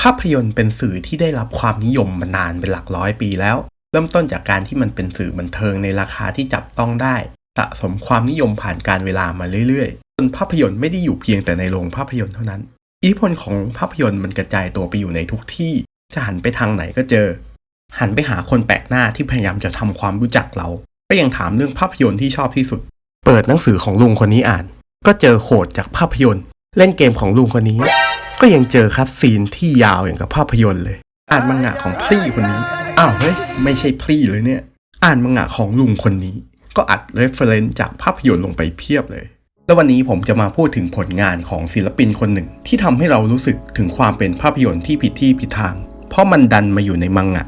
ภาพยนตร์เป็นสื่อที่ได้รับความนิยมมานานเป็นหลักร้อยปีแล้ว เริ่มต้นจากการที่มันเป็นสื่อบันเทิงในราคาที่จับต้องได้ สะสมความนิยมผ่านการเวลามาเรื่อยๆ จนภาพยนตร์ไม่ได้อยู่เพียงแต่ในโรงภาพยนตร์เท่านั้น อิทธิพลของภาพยนตร์มันกระจายตัวไปอยู่ในทุกที่ จะหันไปทางไหนก็เจอ หันไปหาคนแปลกหน้าที่พยายามจะทำความรู้จักเรา ก็ยังถามเรื่องภาพยนตร์ที่ชอบที่สุด เปิดหนังสือของลุงคนนี้อ่าน ก็เจอโคดจากภาพยนตร์ เล่นเกมของลุงคนนี้ ก็ยังเจอคัดซีนที่ยาวอย่างกับภาพยนตร์เลย อ่านมังงะของพรี่คนนี้ อ้าวเฮ้ยไม่ใช่พรี่เลยเนี่ย อ่านมังงะของลุงคนนี้ ก็อัดเรฟเฟรนซ์จากภาพยนตร์ลงไปเพียบเลย แล้ววันนี้ผมจะมาพูดถึงผลงานของศิลปินคนหนึ่ง ที่ทำให้เรารู้สึกถึงความเป็นภาพยนตร์ที่ผิดที่ผิดทาง เพราะมันดันมาอยู่ในมังงะ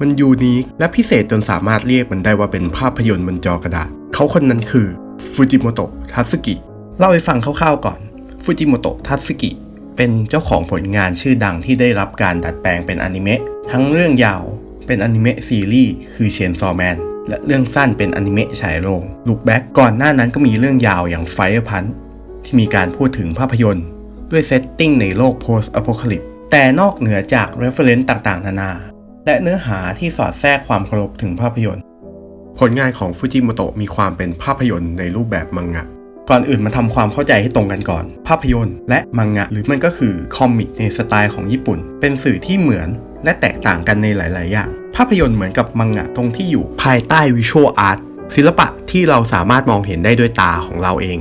มันยูนิคและพิเศษจนสามารถเรียกมันได้ว่าเป็นภาพยนตร์บนจอกระดาษ เขาคนนั้นคือฟูจิโมโตะทัสึกิ เล่าให้ฟังคร่าวๆก่อน ฟูจิโมโตะทัสึกิ เป็นเจ้าของผลงานชื่อดังที่ได้รับการดัดแปลงเป็นอนิเมะทั้งเรื่องยาวเป็นอนิเมะซีรีส์คือเชนซอแมนและเรื่องสั้นเป็นอนิเมะฉายโรงลูกแบ็กก่อนหน้านั้นก็มีเรื่องยาวอย่างไฟพันที่มีการพูดถึงภาพยนตร์ ด้วยเซตติ้งในโลก post apocalypse แต่นอกเหนือจาก reference ต่างๆ นานา และเนื้อหาที่สอดแทรกความเคารพถึงภาพยนตร์ ผลงานของฟูจิโมโตะมีความเป็นภาพยนตร์ในรูปแบบมังงะ ก่อนอื่นมาทำความเข้าใจให้ตรงกันก่อน ภาพยนตร์ และมังงะหรือมันก็คือคอมิกในสไตล์ของญี่ปุ่น เป็นสื่อที่เหมือนและแตกต่างกันในหลาย ๆ อย่าง ภาพยนตร์เหมือนกับมังงะตรงที่อยู่ภายใต้วิชวลอาร์ตศิลปะที่เราสามารถมองเห็นได้ด้วยตาของเราเอง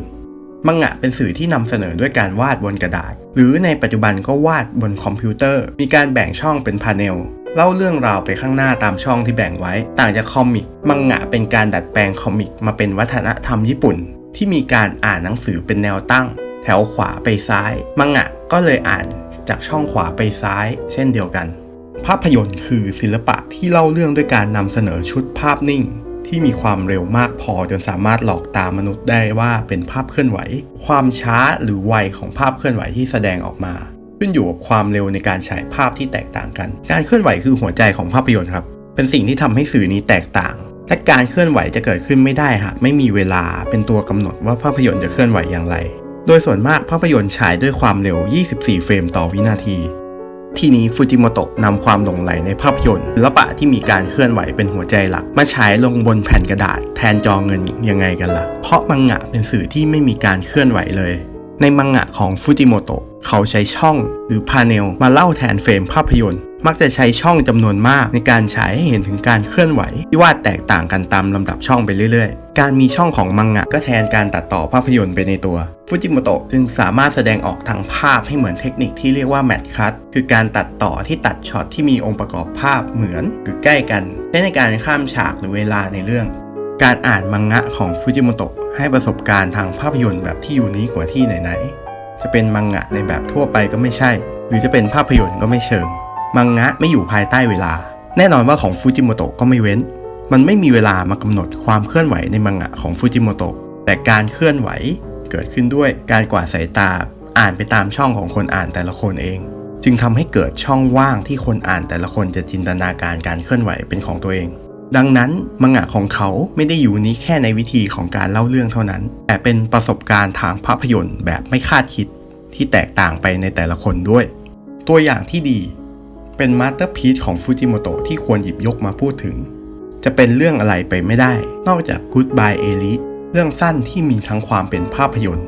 มังงะเป็นสื่อที่นำเสนอด้วยการวาดบนกระดาษ หรือในปัจจุบันก็วาดบนคอมพิวเตอร์ มีการแบ่งช่องเป็นพาเนลเล่าเรื่องราวไปข้างหน้าตามช่องที่แบ่งไว้ ต่างจากคอมิก มังงะเป็นการดัดแปลงคอมิกมาเป็นวัฒนธรรมญี่ปุ่น ที่มีการอ่านหนังสือเป็นแนวตั้ง แถวขวาไปซ้าย มังงะก็เลยอ่านจากช่องขวาไปซ้าย เช่นเดียวกัน ภาพยนตร์คือศิลปะที่เล่าเรื่องด้วยการนำเสนอชุดภาพนิ่ง ที่มีความเร็วมากพอจนสามารถหลอกตามนุษย์ได้ว่าเป็นภาพเคลื่อนไหว ความช้าหรือไวของภาพเคลื่อนไหวที่แสดงออกมาขึ้นอยู่กับความเร็วในการฉายภาพที่แตกต่างกัน การเคลื่อนไหวคือหัวใจของภาพยนตร์ครับ เป็นสิ่งที่ทำให้สื่อนี้แตกต่าง และการเคลื่อนไหวจะเกิดขึ้นไม่ได้หากไม่มีเวลาเป็นตัวกำหนดว่าภาพยนตร์จะเคลื่อนไหวอย่างไร โดยส่วนมากภาพยนตร์ฉายด้วยความเร็ว 24 เฟรมต่อวินาที ที่นี้ฟูจิโมโตะนำความหลงไหลในภาพยนตร์ศิลปะที่มีการเคลื่อนไหวเป็นหัวใจหลัก มาฉายลงบนแผ่นกระดาษแทนจอเงินยังไงกันล่ะ เพราะมังงะเป็นสื่อที่ไม่มีการเคลื่อนไหวเลย ในมังงะของฟูจิโมโตะเขาใช้ช่องหรือพาเนลมาเล่าแทนเฟรมภาพยนตร์ มักจะใช้ช่องจำนวนมากในการฉายให้เห็นถึงการเคลื่อนไหว ที่วาดแตกต่างกันตามลำดับช่องไปเรื่อยๆ การมีช่องของมังงะก็แทนการตัดต่อภาพยนตร์ไปในตัวฟูจิโมโตะจึงสามารถแสดงออกทางภาพให้เหมือนเทคนิคที่เรียกว่าแมทคัตคือการตัดต่อที่ตัดช็อตที่มีองค์ประกอบภาพเหมือนหรือใกล้กันใช้ในการข้ามฉากหรือเวลาในเรื่อง การอ่านมังงะของฟูจิโมโตะให้ประสบการณ์ทางภาพยนตร์แบบที่อยู่นี้กว่าที่ไหนๆจะเป็นมังงะในแบบทั่วไปก็ไม่ใช่ หรือจะเป็นภาพยนตร์ก็ไม่เชิง มังงะไม่อยู่ภายใต้เวลา แน่นอนว่าของฟูจิโมโตะก็ไม่เว้น มันไม่มีเวลามากำหนดความเคลื่อนไหวในมังงะของฟูจิโมโตะแต่การเคลื่อนไหวเกิดขึ้นด้วยการกวาดสายตาอ่านไปตามช่องของคนอ่านแต่ละคนเอง จึงทำให้เกิดช่องว่างที่คนอ่านแต่ละคนจะจินตนาการการเคลื่อนไหวเป็นของตัวเอง ดังนั้นมังงะของเขาไม่ได้อยู่นี้แค่ในวิธีของการเล่าเรื่องเท่านั้น แต่เป็นประสบการณ์ทางภาพยนตร์แบบไม่คาดคิดที่แตกต่างไปในแต่ละคนด้วย ตัวอย่างที่ดี เป็นมาสเตอร์พีซของฟูจิโมโตะที่ควรหยิบยกมาพูดถึง จะเป็นเรื่องอะไรไปไม่ได้ นอกจาก Goodbye e l i เรื่องสั้นที่มีทั้งความเป็นภาพยนตร์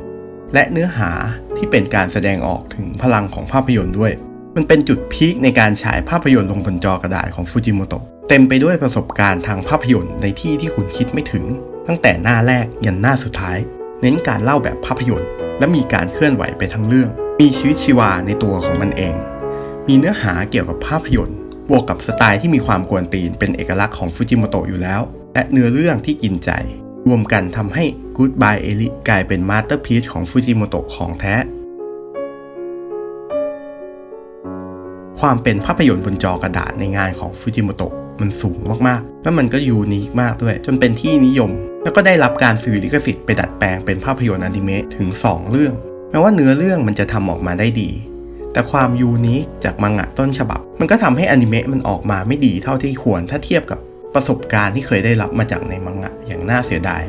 และเนื้อหาที่เป็นการแสดงออกถึงพลังของภาพยนตร์ด้วย มันเป็นจุดพีคในการฉายภาพยนตร์ลงบนจอกระดาษของฟูจิโมโตะเต็มไปด้วยประสบการณ์ทางภาพยนตร์ในที่ที่คุณคิดไม่ถึง ตั้งแต่หน้าแรกยันหน้าสุดท้าย เน้นการเล่าแบบภาพยนตร์ และมีการเคลื่อนไหวไปทั้งเรื่อง มีชีวิตชีวาในตัวของมันเอง มีเนื้อหาเกี่ยวกับภาพยนตร์ บวกกับสไตล์ที่มีความกวนตีนเป็นเอกลักษณ์ของฟูจิโมโตะอยู่แล้ว และเนื้อเรื่องที่กินใจ รวมกันทำให้ Goodbye e l i กลายเป็นมาสเตอร์พีซของฟูจิโมโตะของแท้ ความเป็นภาพยนตร์บนจอกระดาษในงานของฟูจิโมโตะมันสูงมากๆ แล้วมันก็ยูนิคมากด้วย จนเป็นที่นิยม แล้วก็ได้รับการซื้อลิขสิทธิ์ไปดัดแปลงเป็นภาพยนตร์อนิเมะถึง 2 เรื่อง แม้ว่าเนื้อเรื่องมันจะทำออกมาได้ดี แต่ความยูนิคจากมังงะต้นฉบับ มันก็ทำให้อนิเมะมันออกมาไม่ดีเท่าที่ควรถ้าเทียบกับประสบการณ์ที่เคยได้รับมาจากในมังงะอย่างน่าเสียดาย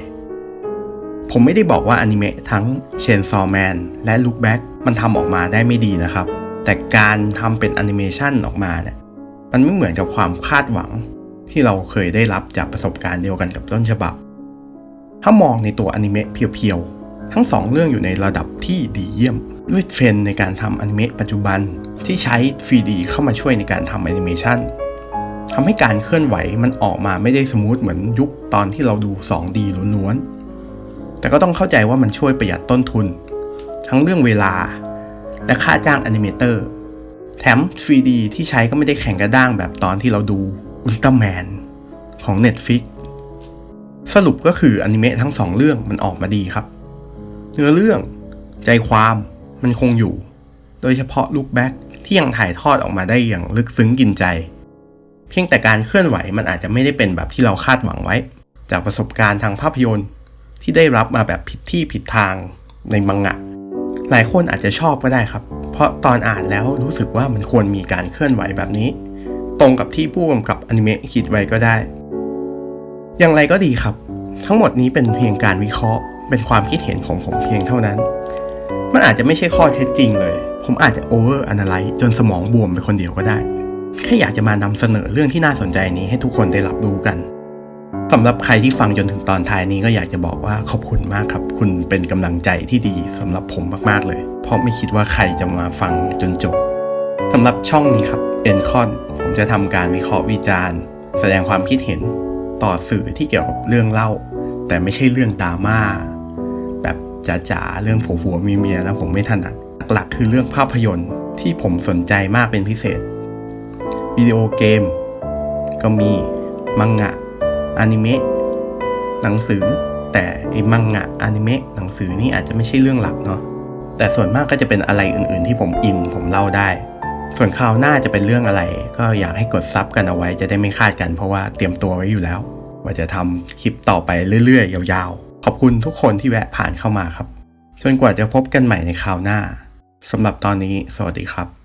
ผมไม่ได้บอกว่าอนิเมะทั้ง Chainsaw Man และ Look Back มันทำออกมาได้ไม่ดีนะครับ แต่การทำเป็นแอนิเมชันออกมาเนี่ยมันไม่เหมือนกับความคาดหวัง ที่เราเคยได้รับจากประสบการณ์เดียวกันกับต้นฉบับ ถ้ามองในตัวอนิเมะเพียวๆ ทั้งสองเรื่องอยู่ในระดับที่ดีเยี่ยม ด้วยเทรนในการทำอนิเมะปัจจุบัน ที่ใช้ 3D เข้ามาช่วยในการทำแอนิเมชันทำให้การเคลื่อนไหวมันออกมาไม่ได้สมูทเหมือนยุคตอนที่เราดู 2D ล้วนๆ แต่ก็ต้องเข้าใจว่ามันช่วยประหยัดต้นทุน ทั้งเรื่องเวลา และค่าจ้างแอนิเมเตอร์ แถม 3D ที่ใช้ก็ไม่ได้แข็งกระด้างแบบตอนที่เราดูอุลตร้าแมนของ Netflix สรุปก็คืออนิเมะทั้งสองเรื่องมันออกมาดีครับ เนื้อเรื่อง ใจความมันคงอยู่ โดยเฉพาะลุคแบ็กที่ยังถ่ายทอดออกมาได้อย่างลึกซึ้งกินใจ เพียงแต่การเคลื่อนไหวมันอาจจะไม่ได้เป็นแบบที่เราคาดหวังไว้ จากประสบการณ์ทางภาพยนตร์ ที่ได้รับมาแบบผิดที่ผิดทางในมังงะ หลายคนอาจจะชอบก็ได้ครับ เพราะตอนอ่านแล้วรู้สึกว่ามันควรมีการเคลื่อนไหวแบบนี้ ตรงกับที่ผู้กำกับอนิเมะคิดไว้ก็ได้ อย่างไรก็ดีครับ ทั้งหมดนี้เป็นเพียงการวิเคราะห์ เป็นความคิดเห็นของผมเพียงเท่านั้น มันอาจจะไม่ใช่ข้อเท็จจริงเลย ผมอาจจะโอเวอร์อนาลิจนสมองบวมไปคนเดียวก็ได้ แค่อยากจะมานำเสนอเรื่องที่น่าสนใจนี้ให้ทุกคนได้รับรู้กันสำหรับใครที่ฟังจนถึงตอนท้ายนี้ก็อยากจะบอกว่าขอบคุณมากครับ คุณเป็นกำลังใจที่ดีสำหรับผมมากๆเลย เพราะไม่คิดว่าใครจะมาฟังจนจบสำหรับช่องนี้ครับ e n c o n ผมจะทำการวิเคราะห์วิจารณ์ แสดงความคิดเห็นต่อสื่อที่เกี่ยวกับเรื่องเล่า แต่ไม่ใช่เรื่องดราม่า จ๋าๆเรื่องผัวผัวเมียเมียแล้วผมไม่ถนัดหลักๆคือเรื่องภาพยนตร์ที่ผมสนใจมากเป็นพิเศษ วิดีโอเกม ก็มีมังงะอนิเมะหนังสือ แต่ไอ้มังงะอนิเมะหนังสือนี่อาจจะไม่ใช่เรื่องหลักเนาะแต่ส่วนมากก็จะเป็นอะไรอื่นๆ ที่ผมอินผมเล่าได้ ส่วนคราวหน้าจะเป็นเรื่องอะไร ก็อยากให้กดซับกันเอาไว้จะได้ไม่คาดกันเพราะว่าเตรียมตัวไว้อยู่แล้ว ว่าจะทำคลิปต่อไปเรื่อยๆ ยาวๆ ขอบคุณทุกคนที่แวะผ่านเข้ามาครับ จนกว่าจะพบกันใหม่ในคราวหน้าสำหรับตอนนี้ สวัสดีครับ